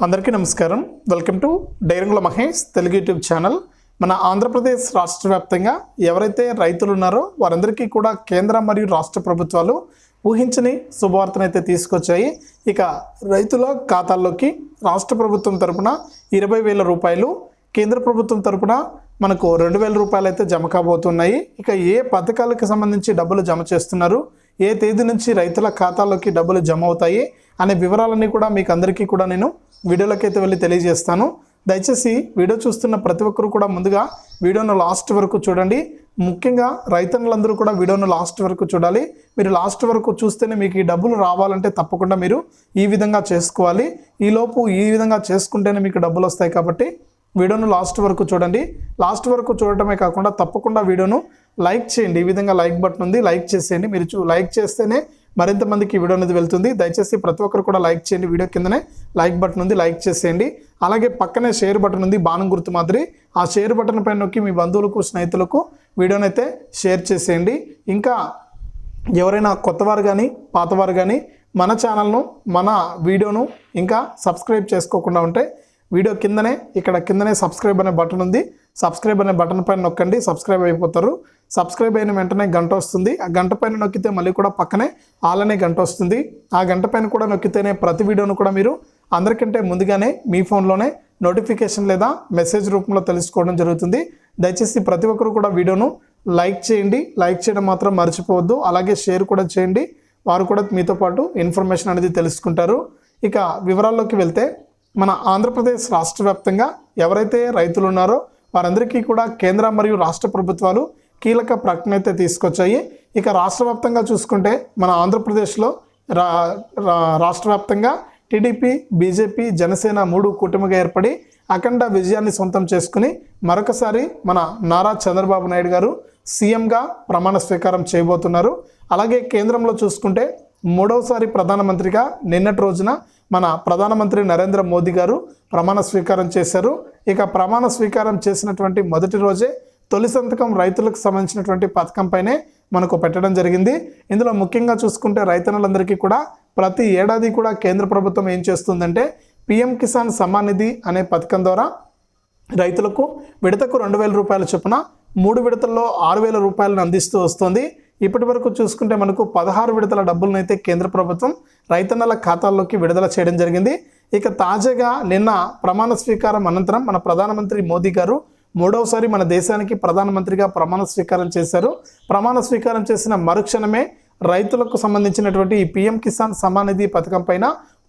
అందరికీ నమస్కారం. Welcome to డైరంగుల మహేష్ తెలుగు యూట్యూబ్ ఛానల్. మన ఆంధ్రప్రదేశ్ రాష్ట్ర వ్యాప్తంగా ఎవరైతే రైతులు ఉన్నారో వారందరికీ కూడా కేంద్ర మరియు రాష్ట్ర ప్రభుత్వాలు ఊహించని శుభవార్తనైతే తీసుకొచ్చాయి. ఇక రైతుల ఖాతాల్లోకి రాష్ట్ర ప్రభుత్వం తరపున ఇరవై వేల రూపాయలు కేంద్ర ప్రభుత్వం తరపున మనకు రెండు వేల రూపాయలు అయితే జమ కాబోతున్నాయి. ఇక ఏ పథకాలకు సంబంధించి డబ్బులు జమ చేస్తున్నారు? ఏ తేదీ నుంచి రైతుల ఖాతాలోకి డబ్బులు జమ అవుతాయి? అనే వివరాలన్నీ కూడా మీకు అందరికీ కూడా నేను వీడియోలోకి అయితే వెళ్ళి తెలియజేస్తాను. దయచేసి వీడియో చూస్తున్న ప్రతి ఒక్కరు కూడా ముందుగా వీడియోను లాస్ట్ వరకు చూడండి. ముఖ్యంగా రైతన్నులందరూ కూడా వీడియోను లాస్ట్ వరకు చూడాలి. మీరు లాస్ట్ వరకు చూస్తేనే మీకు ఈ డబ్బులు రావాలంటే తప్పకుండా మీరు ఈ విధంగా చేసుకోవాలి. ఈలోపు ఈ విధంగా చేసుకుంటేనే మీకు డబ్బులు వస్తాయి కాబట్టి వీడియోను లాస్ట్ వరకు చూడండి. లాస్ట్ వరకు చూడటమే కాకుండా తప్పకుండా వీడియోను లైక్ చేయండి. ఈ విధంగా లైక్ బటన్ ఉంది. లైక్ చేసేయండి. మీరు చూ లైక్ చేస్తేనే మరింత మందికి వీడియో అనేది వెళ్తుంది. దయచేసి ప్రతి ఒక్కరు కూడా లైక్ చేయండి వీడియో కిందనే. లైక్ బటన్ ఉంది లైక్ చేసేయండి. అలాగే పక్కనే షేర్ బటన్ ఉంది బాణం గుర్తు మాదిరి. ఆ షేర్ బటన్ పైన నొక్కి మీ బంధువులకు స్నేహితులకు వీడియోనైతే షేర్ చేసేయండి. ఇంకా ఎవరైనా కొత్తవారు కానీ పాతవారు కానీ మన ఛానల్ను మన వీడియోను ఇంకా సబ్స్క్రైబ్ చేసుకోకుండా ఉంటే వీడియో కిందనే ఇక్కడ కిందనే సబ్స్క్రైబ్ అనే బటన్ ఉంది. సబ్స్క్రైబ్ అనే బటన్ పైన నొక్కండి సబ్స్క్రైబ్ అయిపోతారు. సబ్స్క్రైబ్ అయిన వెంటనే గంట వస్తుంది. ఆ గంట పైన నొక్కితే మళ్ళీ కూడా పక్కనే ఆల్ అనే గంట వస్తుంది. ఆ గంట పైన కూడా నొక్కితేనే ప్రతి వీడియోను కూడా మీరు అందరికంటే ముందుగానే మీ ఫోన్లోనే నోటిఫికేషన్ లేదా మెసేజ్ రూపంలో తెలుసుకోవడం జరుగుతుంది. దయచేసి ప్రతి ఒక్కరు కూడా వీడియోను లైక్ చేయండి. లైక్ చేయడం మాత్రం మర్చిపోవద్దు. అలాగే షేర్ కూడా చేయండి. వారు కూడా మీతో పాటు ఇన్ఫర్మేషన్ అనేది తెలుసుకుంటారు. ఇక వివరాల్లోకి వెళ్తే మన ఆంధ్రప్రదేశ్ రాష్ట్ర వ్యాప్తంగా ఎవరైతే రైతులు ఉన్నారో వారందరికీ కూడా కేంద్ర మరియు రాష్ట్ర ప్రభుత్వాలు కీలక ప్రకటన అయితే తీసుకొచ్చాయి. ఇక రాష్ట్ర వ్యాప్తంగా చూసుకుంటే మన ఆంధ్రప్రదేశ్లో రా రా- రాష్ట్ర వ్యాప్తంగా టీడీపీ బీజేపీ జనసేన మూడు కూటమిగా ఏర్పడి అఖండ విజయాన్ని సొంతం చేసుకుని మరొకసారి మన నారా చంద్రబాబు నాయుడు గారు సీఎంగా ప్రమాణ స్వీకారం చేయబోతున్నారు. అలాగే కేంద్రంలో చూసుకుంటే మూడవసారి ప్రధానమంత్రిగా నిన్నటి రోజున మన ప్రధానమంత్రి నరేంద్ర మోదీ గారు ప్రమాణ స్వీకారం చేశారు. ఇక ప్రమాణ స్వీకారం చేసినటువంటి మొదటి రోజే తొలి సంతకం రైతులకు సంబంధించినటువంటి పథకంపైనే మనకు పెట్టడం జరిగింది. ఇందులో ముఖ్యంగా చూసుకుంటే రైతన్నులందరికీ కూడా ప్రతి ఏడాది కూడా కేంద్ర ప్రభుత్వం ఏం చేస్తుందంటే పిఎం కిసాన్ సమ్మాన్ నిధి అనే పథకం ద్వారా రైతులకు విడతకు రెండు వేల రూపాయల చొప్పున మూడు విడతల్లో ఆరు వేల రూపాయలను అందిస్తూ వస్తుంది. ఇప్పటి వరకు చూసుకుంటే మనకు పదహారు విడతల డబ్బులను అయితే కేంద్ర ప్రభుత్వం రైతన్నల ఖాతాల్లోకి విడుదల చేయడం జరిగింది. ఇక తాజాగా నిన్న ప్రమాణ స్వీకారం అనంతరం మన ప్రధానమంత్రి మోదీ గారు మూడవసారి మన దేశానికి ప్రధానమంత్రిగా ప్రమాణ స్వీకారం చేశారు. ప్రమాణ స్వీకారం చేసిన మరుక్షణమే రైతులకు సంబంధించినటువంటి ఈ పిఎం కిసాన్ సమానిధి పథకం పైన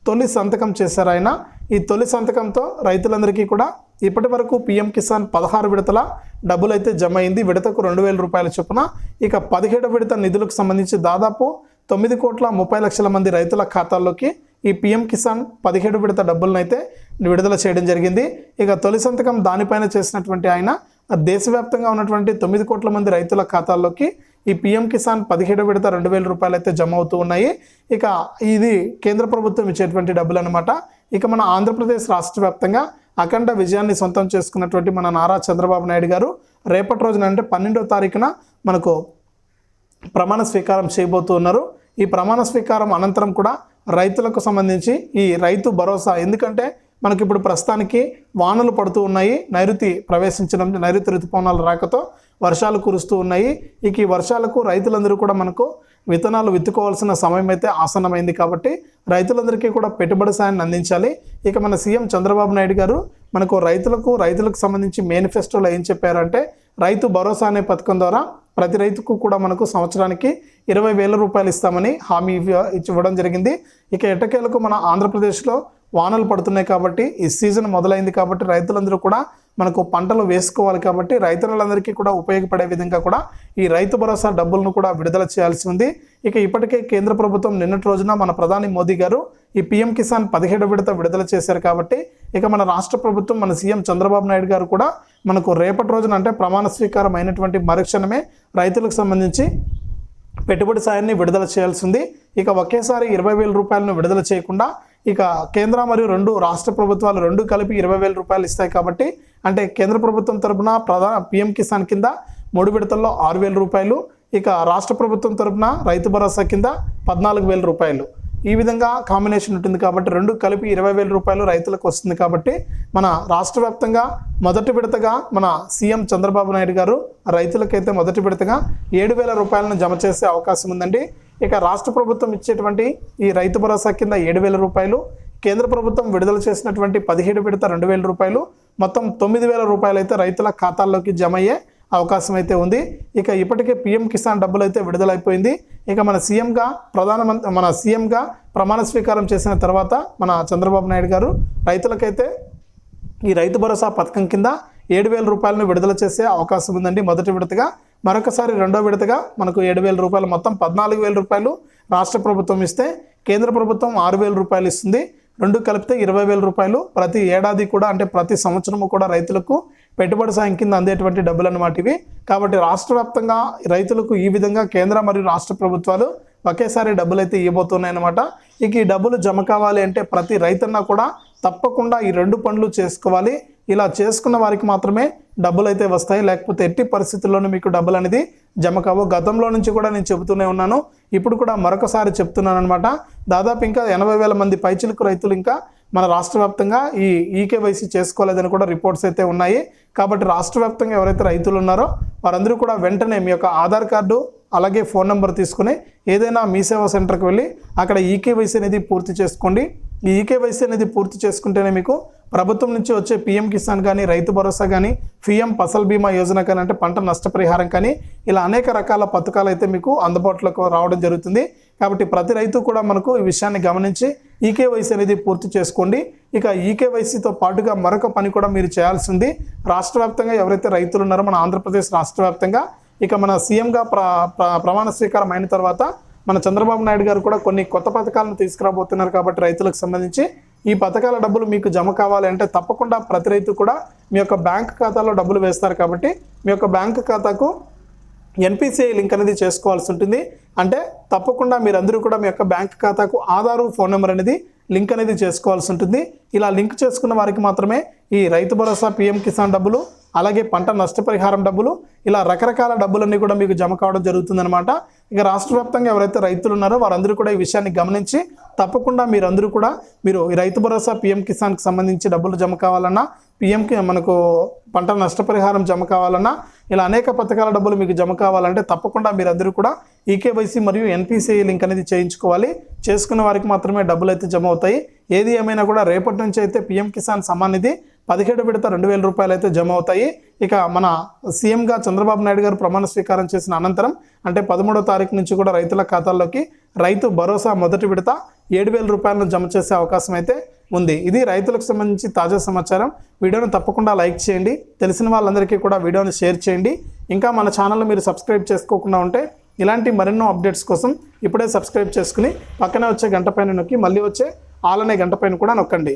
తొలి సంతకం చేశారు ఆయన. ఈ తొలి సంతకంతో రైతులందరికీ కూడా ఇప్పటి వరకు పిఎం కిసాన్ పదహారు విడతల డబ్బులు అయితే జమ అయింది విడతకు రెండు వేల రూపాయల చొప్పున. ఇక పదిహేడు విడత నిధులకు సంబంధించి దాదాపు తొమ్మిది కోట్ల ముప్పై లక్షల మంది రైతుల ఖాతాల్లోకి ఈ పిఎం కిసాన్ పదిహేడు విడత డబ్బులను అయితే విడుదల చేయడం జరిగింది. ఇక తొలి సంతకం దానిపైన చేసినటువంటి ఆయన దేశవ్యాప్తంగా ఉన్నటువంటి తొమ్మిది కోట్ల మంది రైతుల ఖాతాల్లోకి ఈ పిఎం కిసాన్ పదిహేడు విడత రెండు వేల రూపాయలు అయితే జమ అవుతూ ఉన్నాయి. ఇక ఇది కేంద్ర ప్రభుత్వం ఇచ్చేటువంటి డబ్బులు అనమాట ఇక మన ఆంధ్రప్రదేశ్ రాష్ట్ర వ్యాప్తంగా అఖండ విజయాన్ని సొంతం చేసుకున్నటువంటి మన నారా చంద్రబాబు నాయుడు గారు రేపటి రోజున అంటే పన్నెండో తారీఖున మనకు ప్రమాణ స్వీకారం చేయబోతూ ఉన్నారు. ఈ ప్రమాణ స్వీకారం అనంతరం కూడా రైతులకు సంబంధించి ఈ రైతు భరోసా ఎందుకంటే మనకి ఇప్పుడు ప్రస్తుతానికి వానలు పడుతూ ఉన్నాయి. నైరుతి ప్రవేశించడం నైరుతి రుతుపవనాలు రాకతో వర్షాలు కురుస్తూ ఉన్నాయి. ఇక ఈ వర్షాలకు రైతులందరూ కూడా మనకు విత్తనాలు విత్తుకోవాల్సిన సమయం అయితే ఆసన్నమైంది కాబట్టి రైతులందరికీ కూడా పెట్టుబడి సాయాన్ని అందించాలి. ఇక మన సీఎం చంద్రబాబు నాయుడు గారు మనకు రైతులకు రైతులకు సంబంధించి మేనిఫెస్టోలో ఏం చెప్పారంటే రైతు భరోసా అనే పథకం ద్వారా ప్రతి రైతుకు కూడా మనకు సంవత్సరానికి ఇరవై వేల రూపాయలు ఇస్తామని హామీ ఇవ్వడం జరిగింది. ఇక ఎట్టకేలకు మన ఆంధ్రప్రదేశ్లో వానలు పడుతున్నాయి కాబట్టి ఈ సీజన్ మొదలైంది కాబట్టి రైతులందరూ కూడా మనకు పంటలు వేసుకోవాలి కాబట్టి రైతులందరికీ కూడా ఉపయోగపడే విధంగా కూడా ఈ రైతు భరోసా డబ్బులను కూడా విడుదల చేయాల్సి ఉంది. ఇక ఇప్పటికే కేంద్ర ప్రభుత్వం నిన్నటి రోజున మన ప్రధాని మోదీ గారు ఈ పిఎం కిసాన్ పదిహేడు విడత విడుదల చేశారు కాబట్టి ఇక మన రాష్ట్ర ప్రభుత్వం మన సీఎం చంద్రబాబు నాయుడు గారు కూడా మనకు రేపటి రోజున అంటే ప్రమాణ స్వీకారం అయినటువంటి మరుక్షణమే రైతులకు సంబంధించి పెట్టుబడి సాయాన్ని విడుదల చేయాల్సి ఉంది. ఇక ఒకేసారి ఇరవై వేల రూపాయలను విడుదల చేయకుండా ఇక కేంద్ర మరియు రెండు రాష్ట్ర ప్రభుత్వాలు రెండు కలిపి ఇరవై వేల రూపాయలు ఇస్తాయి కాబట్టి అంటే కేంద్ర ప్రభుత్వం తరపున ప్రధాన పిఎం కిసాన్ కింద మూడు విడతల్లో ఆరు వేల రూపాయలు ఇక రాష్ట్ర ప్రభుత్వం తరపున రైతు భరోసా కింద పద్నాలుగు వేల రూపాయలు. ఈ విధంగా కాంబినేషన్ ఉంటుంది కాబట్టి రెండు కలిపి ఇరవై వేల రూపాయలు రైతులకు వస్తుంది కాబట్టి మన రాష్ట్ర వ్యాప్తంగా మొదటి విడతగా మన సీఎం చంద్రబాబు నాయుడు గారు రైతులకైతే మొదటి విడతగా ఏడు వేల రూపాయలను జమ చేసే అవకాశం ఉందండి. ఇక రాష్ట్ర ప్రభుత్వం ఇచ్చేటువంటి ఈ రైతు భరోసా కింద ఏడు వేల రూపాయలు కేంద్ర ప్రభుత్వం విడుదల చేసినటువంటి పదిహేడు విడత రెండు వేల రూపాయలు మొత్తం తొమ్మిది వేల రూపాయలు అయితే రైతుల ఖాతాల్లోకి జమ అయ్యే అవకాశం అయితే ఉంది. ఇక ఇప్పటికే పీఎం కిసాన్ డబ్బులు అయితే విడుదలైపోయింది. ఇక మన సీఎంగా ప్రధానమంత్రి మన సీఎంగా ప్రమాణ స్వీకారం చేసిన తర్వాత మన చంద్రబాబు నాయుడు గారు రైతులకైతే ఈ రైతు భరోసా పథకం కింద ఏడు వేల రూపాయలను విడుదల చేసే అవకాశం ఉందండి మొదటి విడతగా. మరొకసారి రెండో విడతగా మనకు ఏడు వేల రూపాయలు మొత్తం పద్నాలుగు వేల రూపాయలు రాష్ట్ర ప్రభుత్వం ఇస్తే కేంద్ర ప్రభుత్వం ఆరు వేల రూపాయలు ఇస్తుంది. రెండు కలిపితే ఇరవై వేల రూపాయలు. ప్రతి ఏడాది కూడా అంటే ప్రతి సంవత్సరము కూడా రైతులకు పెట్టుబడి సాయం కింద అందేటువంటి డబ్బులు అన్నమాట ఇవి. కాబట్టి రాష్ట్ర వ్యాప్తంగా రైతులకు ఈ విధంగా కేంద్ర మరియు రాష్ట్ర ప్రభుత్వాలు ఒకేసారి డబ్బులు అయితే ఇవ్వబోతున్నాయన్నమాట. ఇక ఈ డబ్బులు జమ కావాలి అంటే ప్రతి రైతన్న కూడా తప్పకుండా ఈ రెండు పనులు చేసుకోవాలి. ఇలా చేసుకున్న వారికి మాత్రమే డబ్బులు అయితే వస్తాయి. లేకపోతే ఎట్టి పరిస్థితుల్లోనూ మీకు డబ్బులు అనేది జమ కావు. గతంలో నుంచి కూడా నేను చెబుతూనే ఉన్నాను. ఇప్పుడు కూడా మరొకసారి చెప్తున్నాను అనమాట దాదాపు ఇంకా ఎనభై వేల మంది పైచిలుకు రైతులు ఇంకా మన రాష్ట్ర వ్యాప్తంగా ఈ ఈకేవైసీ చేసుకోలేదని కూడా రిపోర్ట్స్ అయితే ఉన్నాయి. కాబట్టి రాష్ట్ర వ్యాప్తంగా ఎవరైతే రైతులు ఉన్నారో వారందరూ కూడా వెంటనే మీ యొక్క ఆధార్ కార్డు అలాగే ఫోన్ నెంబర్ తీసుకుని ఏదైనా మీ సేవా సెంటర్కి వెళ్ళి అక్కడ ఈకేవైసీ అనేది పూర్తి చేసుకోండి. ఈ ఈకేవైసీ అనేది పూర్తి చేసుకుంటేనే మీకు ప్రభుత్వం నుంచి వచ్చే పీఎం కిసాన్ కానీ రైతు భరోసా కానీ పిఎం ఫసల్ బీమా యోజన కానీ అంటే పంట నష్టపరిహారం కానీ ఇలా అనేక రకాల పథకాలు అయితే మీకు అందుబాటులోకి రావడం జరుగుతుంది. కాబట్టి ప్రతి రైతు కూడా మనకు ఈ విషయాన్ని గమనించి ఈకేవైసీ అనేది పూర్తి చేసుకోండి. ఇక ఈకేవైసీతో పాటుగా మరొక పని కూడా మీరు చేయాల్సింది రాష్ట్ర వ్యాప్తంగా ఎవరైతే రైతులు ఉన్నారో మన ఆంధ్రప్రదేశ్ రాష్ట్ర వ్యాప్తంగా ఇక మన సీఎంగా ప్ర- ప్రమాణ స్వీకారం అయిన తర్వాత మన చంద్రబాబు నాయుడు గారు కూడా కొన్ని కొత్త పథకాలను తీసుకురాబోతున్నారు కాబట్టి రైతులకు సంబంధించి ఈ పథకాల డబ్బులు మీకు జమ కావాలంటే తప్పకుండా ప్రతి రైతు కూడా మీ యొక్క బ్యాంక్ ఖాతాలో డబ్బులు వేస్తారు కాబట్టి మీ యొక్క బ్యాంక్ ఖాతాకు ఎన్పిసిఐ లింక్ అనేది చేసుకోవాల్సి ఉంటుంది. అంటే తప్పకుండా మీరందరూ కూడా మీ యొక్క బ్యాంక్ ఖాతాకు ఆధారు ఫోన్ నెంబర్ అనేది లింక్ అనేది చేసుకోవాల్సి ఉంటుంది. ఇలా లింక్ చేసుకున్న వారికి మాత్రమే ఈ రైతు భరోసా పిఎం కిసాన్ డబ్బులు అలాగే పంట నష్టపరిహారం డబ్బులు ఇలా రకరకాల డబ్బులన్నీ కూడా మీకు జమ కావడం జరుగుతుందన్నమాట. ఇక రాష్ట్ర వ్యాప్తంగా ఎవరైతే రైతులు ఉన్నారో వారందరూ కూడా ఈ విషయాన్ని గమనించి తప్పకుండా మీరందరూ కూడా మీరు ఈ రైతు భరోసా పిఎం కిసాన్కి సంబంధించి డబ్బులు జమ కావాలన్నా పిఎంకి మనకు పంట నష్టపరిహారం జమ కావాలన్నా ఇలా అనేక పథకాల డబ్బులు మీకు జమ కావాలంటే తప్పకుండా మీరందరూ కూడా ఈకేవైసీ మరియు ఎన్పిసిఐ లింక్ అనేది చేయించుకోవాలి. చేసుకున్న వారికి మాత్రమే డబ్బులు అయితే జమ అవుతాయి. ఏది ఏమైనా కూడా రేపటి నుంచి అయితే పిఎం కిసాన్ సమ్మాన్ నిధి పదిహేడు విడత రెండు వేల రూపాయలు అయితే జమ అవుతాయి ఇక మన సీఎంగా చంద్రబాబు నాయుడు గారు ప్రమాణ స్వీకారం చేసిన అనంతరం అంటే పదమూడో తారీఖు నుంచి కూడా రైతుల ఖాతాల్లోకి రైతు భరోసా మొదటి విడత ఏడు వేల రూపాయలను జమ చేసే అవకాశం అయితే ఉంది. ఇది రైతులకు సంబంధించి తాజా సమాచారం. వీడియోను తప్పకుండా లైక్ చేయండి. తెలిసిన వాళ్ళందరికీ కూడా వీడియోని షేర్ చేయండి. ఇంకా మన ఛానల్ మీరు సబ్స్క్రైబ్ చేసుకోకుండా ఉంటే ఇలాంటి మరెన్నో అప్డేట్స్ కోసం ఇప్పుడే సబ్స్క్రైబ్ చేసుకుని పక్కనే వచ్చే గంట పైన నొక్కి మళ్ళీ వచ్చే ఆలనే గంట పైన కూడా నొక్కండి.